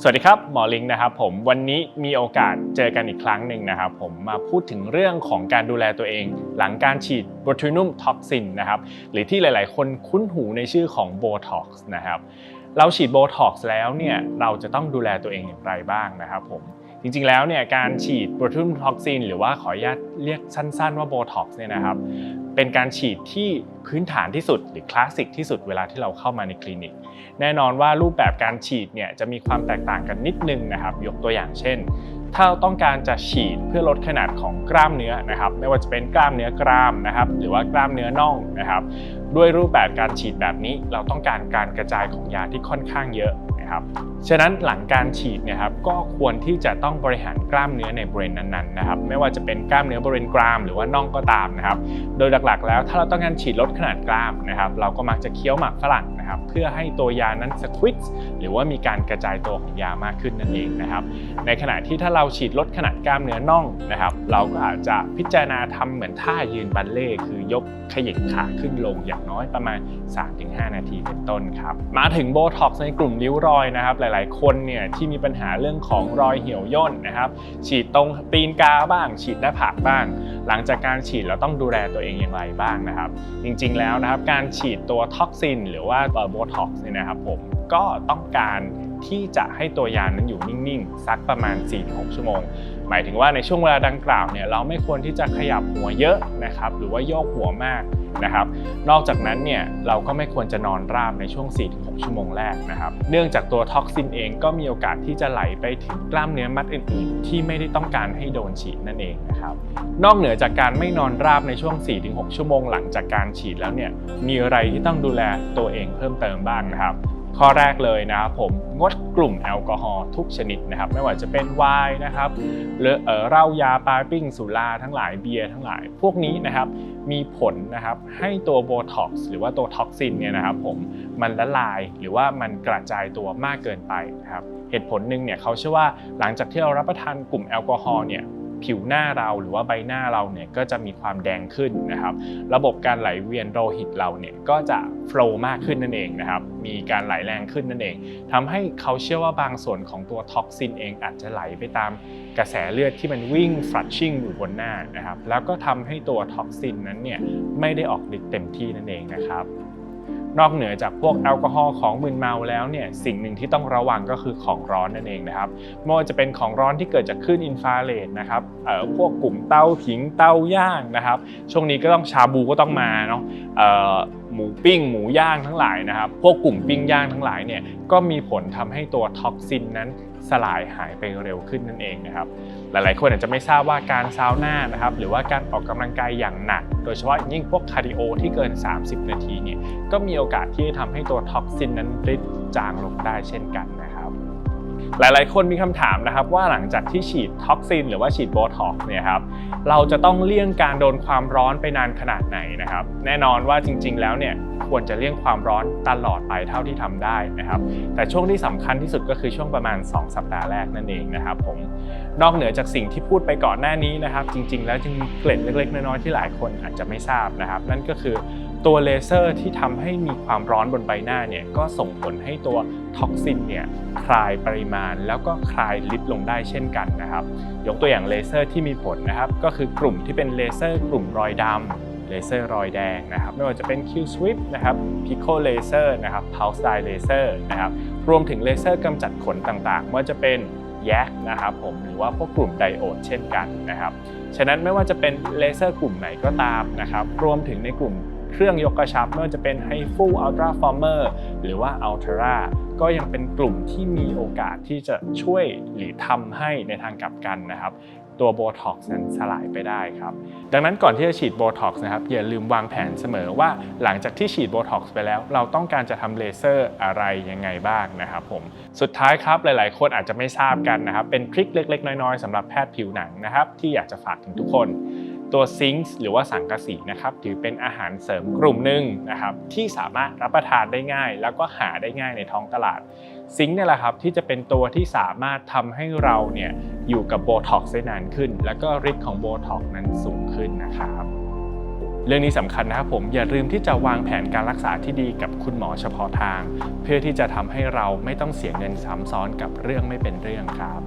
สวัสดีครับหมอลิงนะครับผมวันนี้มีโอกาสเจอกันอีกครั้งหนึ่งนะครับผมมาพูดถึงเรื่องของการดูแลตัวเอง หลังการฉีดโบทูนุมท็อกซินนะครับหรือที่หลาย ๆ คนคุ้นหูในชื่อของโบท็อกซ์นะครับเราฉีดโบท็อกซ์แล้วเนี่ยเราจะต้องดูแลตัวเองอย่างไรบ้างนะครับผม จริงๆ แล้วเนี่ยการฉีด botulinum toxin หรือว่าขออนุญาตเรียกสั้นๆ ว่า Botox เนี่ยนะครับเป็นการฉีดที่พื้นฐานที่สุดหรือคลาสสิกที่สุดเวลาที่เราเข้ามาในคลินิก แน่นอนว่ารูปแบบการฉีดเนี่ยจะมีความแตกต่างกันนิดนึงนะครับ ยกตัวอย่างเช่น ถ้าเราต้องการจะฉีดเพื่อลดขนาดของกล้ามเนื้อนะครับ ไม่ว่าจะเป็นกล้ามเนื้อกรามนะครับ หรือว่ากล้ามเนื้อน่องนะครับ ด้วยรูปแบบการฉีดแบบนี้เราต้องการการกระจายของยาที่ค่อนข้างเยอะ นะครับ ฉะนั้นหลังการฉีดเนี่ยครับก็ควรที่จะต้องบริหารกล้ามเนื้อในบริเวณนั้นๆนะครับ ไม่ว่าจะเป็นกล้ามเนื้อบริเวณกราม หรือว่าน่องก็ตามนะครับ โดยหลักๆ แล้วถ้าเราต้องการฉีดลดขนาดกล้ามนะครับ เราก็มักจะเคี้ยวหมากฝรั่ง นะครับเพื่อให้ตัวยานั้นสควิตหรือว่ามีการกระจายตัวของยามากขึ้นนั่นเองนะครับในขณะที่ถ้าเราฉีดลดขนาดกล้ามเนื้อน่องนะครับเราก็อาจจะพิจารณาทำเหมือนท่ายืนบัลเล่คือยกขยิบขาขึ้นลงอย่างน้อยประมาณ 3-5 นาทีเป็นต้นครับมาถึงโบท็อกซ์ในกลุ่มริ้วรอยนะครับหลายๆ คนเนี่ยที่มีปัญหาเรื่องของรอยเหี่ยวย่นนะครับฉีดตรงตีนกาบ้าง ฉีดหน้าผากบ้าง หลังจากการฉีดเราต้องดูแลตัวเองอย่างไรบ้างนะครับ จริงๆแล้วนะครับการฉีดตัวท็อกซิน หรือว่าโบท็อกซ์เนี่ยนะครับผมก็ต้องการที่จะให้ตัวยานั้นอยู่นิ่งๆ สักประมาณ 4-6 ชั่วโมง หมายถึงว่าในช่วงเวลาดังกล่าวเนี่ยเราไม่ควรที่จะขยับหัวเยอะนะครับหรือว่าโยกหัวมากนะครับ นอกจากนั้นเนี่ยเราก็ไม่ควรจะนอนราบในช่วง 4-6 ชั่วโมงแรกนะครับ เนื่องจากตัวท็อกซินเองก็มีโอกาสที่จะไหลไปถึงกล้ามเนื้อมัดอื่น ๆ ที่ไม่ได้ต้องการให้โดนฉีดนั่นเองนะครับ นอกเหนือจากการไม่นอนราบในช่วง 4-6 ชั่วโมงหลังจากการฉีดแล้วเนี่ยมีอะไรที่ต้องดูแลตัวเองเพิ่มเติมบ้างนะครับ ข้อแรกเลยนะครับผมงดกลุ่มแอลกอฮอล์ทุกชนิดนะครับไม่ว่าจะเป็นไวน์นะครับหรือเออเหล้ายาปาปิ้งสุราทั้งหลายเบียร์ทั้งหลาย พวกนี้นะครับมีผลนะครับให้ตัวโบท็อกซ์หรือว่าตัวท็อกซินเนี่ยนะครับผมมันละลายหรือว่ามันกระจายตัวมากเกินไปนะครับเหตุผลหนึ่งเนี่ยเขาเชื่อว่าหลังจากที่เรารับประทานกลุ่มแอลกอฮอล์เนี่ย ผิวหน้าเราหรือว่าใบหน้าเราเนี่ยก็จะมีความแดงขึ้นนะครับ ระบบการไหลเวียนโลหิตเราเนี่ยก็จะโฟล์มากขึ้นนั่นเองนะครับ มีการไหลแรงขึ้นนั่นเองทำให้เขาเชื่อว่าบางส่วนของตัวท็อกซินเองอาจจะไหลไปตามกระแสเลือดที่มันวิ่งฟลัชชิ่งอยู่บนหน้านะครับ แล้วก็ทำให้ตัวท็อกซินนั้นเนี่ยไม่ได้ออกฤทธิ์เต็มที่นั่นเองนะครับ นอกเหนือจากพวกแอลกอฮอล์ของมึนเมาแล้วเนี่ยสิ่งหนึ่งที่ต้องระวังก็คือของร้อนนั่นเองนะครับไม่ว่าจะเป็นของร้อนที่เกิดจากคลื่นอินฟราเรดนะครับเอ่อพวกกลุ่มเตาผิงเตาย่างนะครับ ช่วงนี้ก็ต้องชาบูก็ต้องมาเนาะเอ่อ หมูปิ้งหมูย่างทั้งหลายนะครับ พวกกลุ่มปิ้งย่างทั้งหลายเนี่ยก็มีผลทำให้ตัวท็อกซินนั้นสลายหายไปเร็วขึ้นนั่นเองนะครับ หลายๆ คนอาจจะไม่ทราบว่าการซาวน่านะครับ หรือว่าการออกกำลังกายอย่างหนัก โดยเฉพาะยิ่งพวกคาร์ดิโอที่เกิน 30 นาทีเนี่ยก็มีโอกาสที่จะทำให้ตัวท็อกซินนั้นริดจางลงได้เช่นกันนะ หลายๆ คนมีคำถามนะครับว่าหลังจากที่ฉีดท็อกซินหรือว่าฉีดโบท็อกเนี่ยครับเราจะต้องเลี่ยงการโดนความร้อนไปนานขนาดไหนนะครับ แน่นอนว่าจริง ๆ แล้วเนี่ยควรจะเลี่ยงความร้อนตลอดไปเท่าที่ทำได้นะครับ แต่ช่วงที่สำคัญที่สุดก็คือช่วงประมาณ 2 สัปดาห์แรกนั่นเองนะครับผมนอกเหนือจากสิ่งที่พูดไปก่อนหน้านี้นะครับ จริง ๆ แล้วจึงมีเกล็ดเล็ก ๆ น้อยๆที่หลายคนอาจจะไม่ทราบนะครับ นั่นก็คือตัวเลเซอร์ที่ทำให้มีความร้อนบนใบหน้าเนี่ยก็ส่งผลให้ตัวท็อกซินเนี่ยคลายปริมาณ แล้วก็คลายฤทธิ์ลงได้เช่นกันนะครับ ยกตัวอย่างเลเซอร์ที่มีผลนะครับก็คือกลุ่มที่เป็นเลเซอร์กลุ่มรอยดำเลเซอร์รอยแดงนะครับไม่ว่าจะเป็น Q Swift นะครับ Pico Laser นะครับ Pulse Dye Laser นะครับรวมถึงเลเซอร์กำจัดขนต่างๆไม่ว่าจะเป็นแยกนะครับผมหรือว่าพวกกลุ่มไดโอดเช่นกันนะครับ ฉะนั้นไม่ว่าจะเป็นเลเซอร์กลุ่มไหนก็ตามนะครับรวมถึงในกลุ่ม เครื่องยกกระชับไม่ว่าจะเป็น h i f u Ultra Former หรือว่า Ultra ก็ยังเป็นกลุ่มที่มีโอกาสที่จะช่วยหรือทำให้ในทางกลับกันนะครับตัวโบท็อกซ์นั้นสลายไปได้ครับ ดังนั้นก่อนที่จะฉีดโบท็อกซ์นะครับอย่าลืมวางแผนเสมอว่าหลังจากที่ฉีดโบท็อกซ์ไปแล้ว เราต้องการจะทำเลเซอร์อะไรยังไงบ้างนะครับผม สุดท้ายครับหลายๆ คนอาจจะไม่ทราบกันนะครับ เป็นทริคเล็ก ๆ น้อย ๆสำหรับแพทย์ผิวหนังนะครับที่อยากจะฝากถึงทุกคน ตัวซิงค์หรือว่าสังกะสีนะครับถือเป็นอาหารเสริมกลุ่มหนึ่งนะครับที่สามารถรับประทานได้ง่าย แล้วก็หาได้ง่ายในท้องตลาดซิงค์เนี่ยแหละครับที่จะเป็นตัวที่สามารถทำให้เราเนี่ยอยู่กับโบท็อกซ์ได้นานขึ้น แล้วก็ฤทธิ์ของโบท็อกซ์นั้นสูงขึ้นนะครับเรื่องนี้สำคัญนะครับผมอย่าลืมที่จะวางแผนการรักษาที่ดีกับคุณหมอเฉพาะทาง เพื่อที่จะทำให้เราไม่ต้องเสียเงินซ้ำซ้อนกับเรื่องไม่เป็นเรื่องครับ